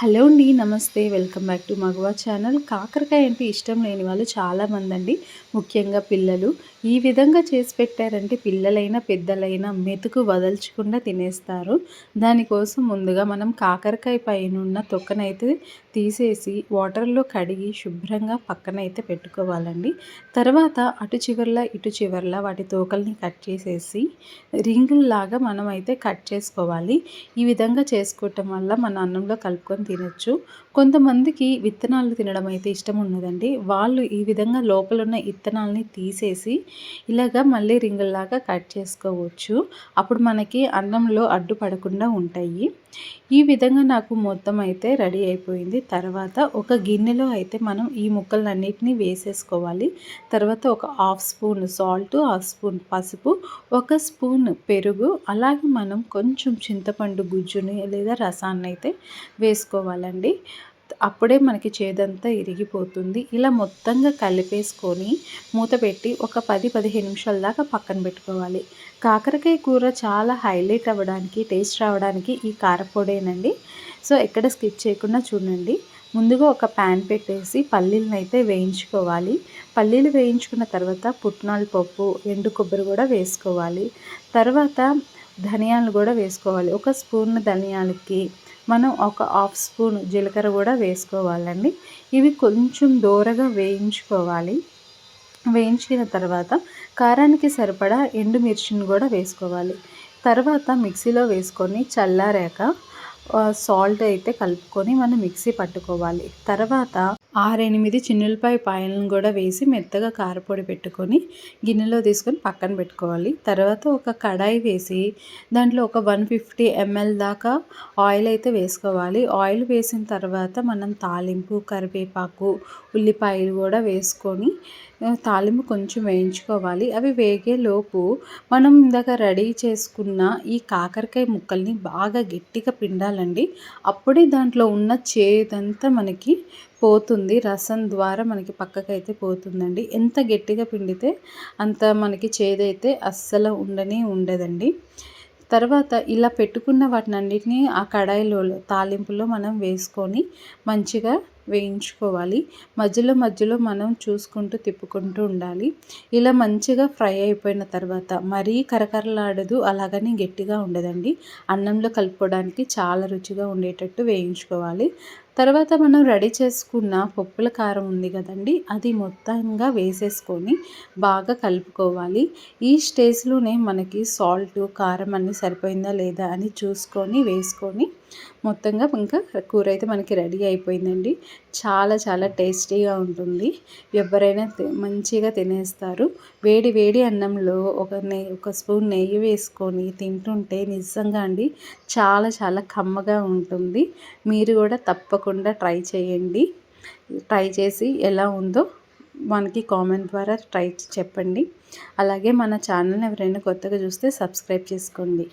Hello అండి నమస్తే. Welcome back to Magava channel. కాకరకాయ అంటే ఇష్టం లేని వాళ్ళు చాలామంది అండి ముఖ్యంగా పిల్లలు. ఈ విధంగా చేసి పెట్టారంటే పిల్లలైనా పెద్దలైనా మెతుకు వదల్చకుండా తినేస్తారు. దానికోసం ముందుగా మనం కాకరకాయ పైన ఉన్న తొక్కనైతే తీసేసి వాటర్లో కడిగి శుభ్రంగా పక్కనైతే పెట్టుకోవాలండి. తర్వాత అటు చివర్ల ఇటు చివర్ల వాటి తోకల్ని కట్ చేసేసి రింగుల్లాగా మనం అయితే కట్ చేసుకోవాలి. ఈ విధంగా చేసుకోవటం వల్ల మన అన్నంలో కలుపుకొని తినచ్చు. కొంతమందికి విత్తనాలు తినడం అయితే ఇష్టం ఉన్నదండి వాళ్ళు ఈ విధంగా లోపల ఉన్న విత్తనాలని తీసేసి ఇలాగ మళ్ళీ రింగుల్లాగా కట్ చేసుకోవచ్చు. అప్పుడు మనకి అన్నంలో అడ్డుపడకుండా ఉంటాయి. ఈ విధంగా నాకు మొత్తం అయితే రెడీ అయిపోయింది. తర్వాత ఒక గిన్నెలో అయితే మనం ఈ ముక్కలన్నిటిని వేసేసుకోవాలి. తర్వాత ఒక half spoon salt half spoon పసుపు ఒక స్పూన్ పెరుగు అలాగే మనం కొంచెం చింతపండు గుజ్జుని లేదా రసాన్ని అయితే వేసుకోవాలండి. అప్పుడే మనకి చేదంతా ఇరిగిపోతుంది. ఇలా మొత్తంగా కలిపేసుకొని మూత పెట్టి ఒక పది పదిహేను నిమిషాల దాకా పక్కన పెట్టుకోవాలి. కాకరకాయ కూర చాలా హైలైట్ అవ్వడానికి టేస్ట్ రావడానికి ఈ కారపొడేనండి. సో ఎక్కడ స్కిప్ చేయకుండా చూడండి. ముందుగా ఒక ప్యాన్ పెట్టేసి పల్లీలను అయితే వేయించుకోవాలి. పల్లీలు వేయించుకున్న తర్వాత పుట్నాల పప్పు ఎండు కొబ్బరి కూడా వేసుకోవాలి. తర్వాత ధనియాలు కూడా వేసుకోవాలి. ఒక స్పూన్ ధనియాలకి మనం ఒక హాఫ్ స్పూన్ జీలకర్ర కూడా వేసుకోవాలండి. ఇవి కొంచెం దూరగా వేయించుకోవాలి. వేయించిన తర్వాత కారానికి సరిపడా ఎండుమిర్చిని కూడా వేసుకోవాలి. తర్వాత మిక్సీలో వేసుకొని చల్లారాక సాల్ట్ అయితే కలుపుకొని మనం మిక్సీ పట్టుకోవాలి. తర్వాత ఆరెనిమిది చిన్నులపాయ పాయలను కూడా వేసి మెత్తగా కారపొడి పెట్టుకొని గిన్నెలో తీసుకొని పక్కన పెట్టుకోవాలి. తర్వాత ఒక కడాయి వేసి దాంట్లో ఒక వన్ ఫిఫ్టీ ఎంఎల్ దాకా ఆయిల్ అయితే వేసుకోవాలి. ఆయిల్ వేసిన తర్వాత మనం తాలింపు కరివేపాకు ఉల్లిపాయలు కూడా వేసుకొని తాలింపు కొంచెం వేయించుకోవాలి. అవి వేగేలోపు మనం ఇందాక రెడీ చేసుకున్న ఈ కాకరకాయ ముక్కల్ని బాగా గట్టిగా పిండాలండి. అప్పుడే దాంట్లో ఉన్న చేదంతా మనకి పోతుంది. రసం ద్వారా మనకి పక్కకైతే పోతుందండి. ఎంత గట్టిగా పిండితే అంత మనకి చేదైతే అస్సలు ఉండనే ఉండదండి. తర్వాత ఇలా పెట్టుకున్న వాటిని అన్నిటినీ ఆ కడాయిలో తాలింపులో మనం వేసుకొని మంచిగా వేయించుకోవాలి. మధ్యలో మధ్యలో మనం చూసుకుంటూ తిప్పుకుంటూ ఉండాలి. ఇలా మంచిగా ఫ్రై అయిపోయిన తర్వాత మరీ కరకరలాడదు అలాగని గట్టిగా ఉండదండి. అన్నంలో కలుపుకోవడానికి చాలా రుచిగా ఉండేటట్టు వేయించుకోవాలి. తర్వాత మనం రెడీ చేసుకున్న పప్పుల కారం ఉంది కదండి అది మొత్తంగా వేసేసుకొని బాగా కలుపుకోవాలి. ఈ స్టేజ్లోనే మనకి సాల్ట్ కారం అన్నీ సరిపోయిందా లేదా అని చూసుకొని వేసుకొని మొత్తంగా ఇంకా కూర అయితే మనకి రెడీ అయిపోయిందండి. చాలా చాలా టేస్టీగా ఉంటుంది. ఎవరైనా మంచిగా తినేస్తారు. వేడి వేడి అన్నంలో ఒక నెయ్యి ఒక స్పూన్ నెయ్యి వేసుకొని తింటుంటే నిజంగా అండి చాలా చాలా కమ్మగా ఉంటుంది. మీరు కూడా తప్పకుండా ట్రై చేయండి. ట్రై చేసి ఎలా ఉందో మనకి కామెంట్ ద్వారా ట్రై చెప్పండి. అలాగే మన ఛానల్ని ఎవరైనా కొత్తగా చూస్తే సబ్స్క్రైబ్ చేసుకోండి.